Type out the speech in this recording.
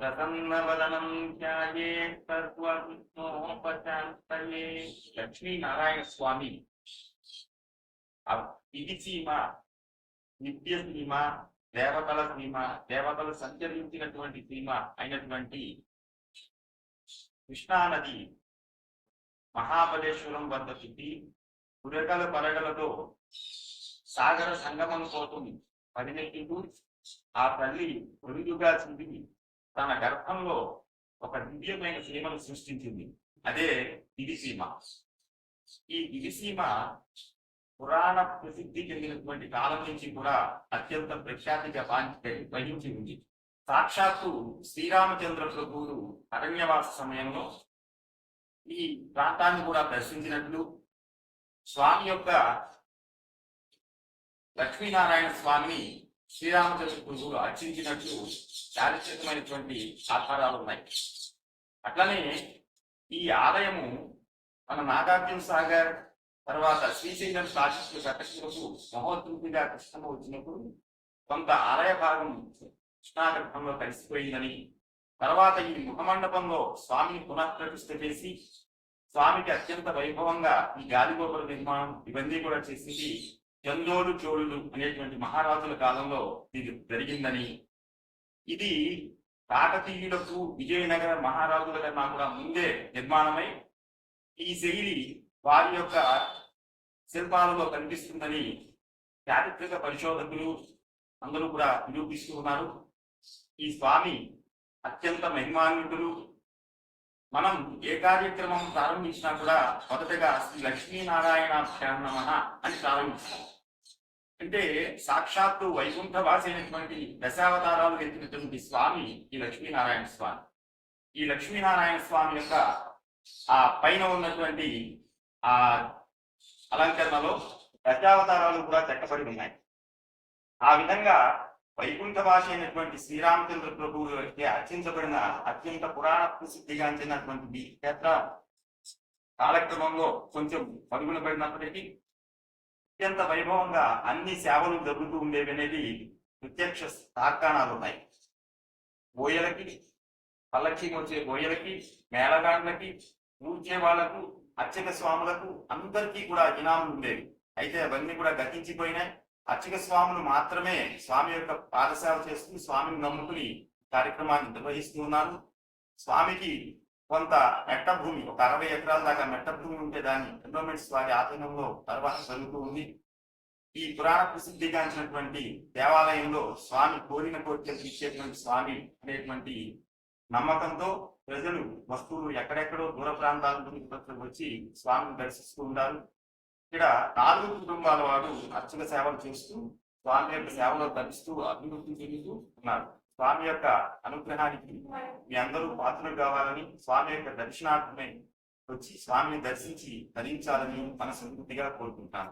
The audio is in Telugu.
ప్రసన్నవదనం ధ్యాయే సర్వవిఘ్నోపశాంతయే. లక్ష్మీనారాయణ స్వామి ఆ ఇది సీమ నిత్య సీమ దేవతల సీమ దేవతలు సంచరించినటువంటి సీమ అయినటువంటి కృష్ణానది మహాబలేశ్వరం వద్ద చుట్టి పురగల పరగలతో సాగర సంగమం కోసం పరిగెత్తుతూ ఆ తల్లి పొరుగుగా చింది తన గర్భంలో ఒక దివ్యమైన సీమను సృష్టించింది. అదే దివిసీమ ఈ దివిసీమ పురాణ ప్రసిద్ధి కలిగినటువంటి కాలం నుంచి కూడా అత్యంత ప్రఖ్యాతిగా బాధ్యత వహించి ఉంది సాక్షాత్తు శ్రీరామచంద్ర ప్రభువులు అరణ్యవాస సమయంలో ఈ ప్రాంతాన్ని కూడా దర్శించినట్లు స్వామి యొక్క లక్ష్మీనారాయణ స్వామిని శ్రీరామచంద్ర ప్రభువులు అర్చించినట్లు చారిత్రకమైనటువంటి ఆధారాలు ఉన్నాయి. అట్లనే ఈ ఆలయము మన నాగార్జున సాగర్ తర్వాత శ్రీశైలం సాక్షులు కట్టకులకు మహోత్సవిగా కృష్ణ వచ్చినప్పుడు కొంత ఆలయ భాగం కృష్ణాగర్భంలో కలిసిపోయిందని తర్వాత ఈ ముఖమండపంలో స్వామిని పునఃప్రతిష్ఠ చేసి స్వామికి అత్యంత వైభవంగా ఈ గాలిగోపుర నిర్మాణం ఇవన్నీ కూడా చేసింది చందోడు చోళులు అనేటువంటి మహారాజుల కాలంలో ఇది జరిగిందని. ఇది కాకతీయులకు విజయనగర మహారాజుల కన్నా కూడా ముందే నిర్మాణమై ఈ శైలి వారి యొక్క శిల్పాలలో కనిపిస్తుందని చారిత్రక పరిశోధకులు అందరూ కూడా నిరూపిస్తూ ఉన్నారు. ఈ స్వామి అత్యంత మహిమాన్వితులు మనం ఏ కార్యక్రమం ప్రారంభించినా కూడా మొదటగా శ్రీ లక్ష్మీనారాయణ నమ అని ప్రారంభిస్తాం. అంటే సాక్షాత్తు వైకుంఠ వాసి అయినటువంటి దశావతారాలు ఎత్తినటువంటి స్వామి ఈ లక్ష్మీనారాయణ స్వామి. ఈ లక్ష్మీనారాయణ స్వామి యొక్క ఆ పైన ఉన్నటువంటి ఆ అలంకరణలో దశావతారాలు కూడా చెక్కబడి ఉన్నాయి. ఆ విధంగా వైకుంఠవాసి అయినటువంటి శ్రీరామచంద్ర ప్రభువుకి అర్చించబడిన అత్యంత పురాణ ప్రసిద్ధిగాంచినటువంటి ఈ క్షేత్ర కాలక్రమంలో కొంచెం పరుగున పడినప్పటికీ అత్యంత వైభవంగా అన్ని సేవలు జరుగుతూ ఉండేవి అనేది ప్రత్యక్ష తార్కాణాలు ఉన్నాయి. బోయలకి పల్లకి వచ్చే బోయలకి మేళగాండ్లకి ఊర్చే వాళ్ళకు అర్చక స్వాములకు అందరికీ కూడా ఇనాములు ఉండేవి. అయితే అవన్నీ కూడా గతించిపోయినాయి. అర్చక స్వాములు మాత్రమే స్వామి యొక్క పాదసేవ చేస్తూ స్వామిని నమ్ముకుని కార్యక్రమాన్ని నిర్వహిస్తూ ఉన్నారు. స్వామికి కొంత మెట్ట భూమి ఒక అరవై ఎకరాల దాకా మెట్ట భూమి ఉంటే దాన్ని ఎండోమెంట్స్ వారి ఆధీనంలో నిర్వహణ జరుగుతూ ఉంది. ఈ పురాణ ప్రసిద్ధిగాంచినటువంటి దేవాలయంలో స్వామి కోరిన కోరికలు ఇచ్చేటువంటి స్వామి అనేటువంటి నమ్మకంతో ప్రజలు వస్తువులు ఎక్కడెక్కడో దూర ప్రాంతాల నుండి వచ్చి స్వామిని దర్శిస్తూ ఉంటారు ఇక్కడ నాలుగు కుటుంబాల వారు అర్చక సేవలు చేస్తూ స్వామి యొక్క సేవలో తరిస్తూ అభివృద్ధి చెందుతూ ఉన్నారు. స్వామి యొక్క అనుగ్రహానికి మీ అందరూ పాత్రలు కావాలని స్వామి యొక్క దర్శనార్థమై వచ్చి స్వామిని దర్శించి ధరించాలని మనస్ఫూర్తిగా కోరుకుంటాను.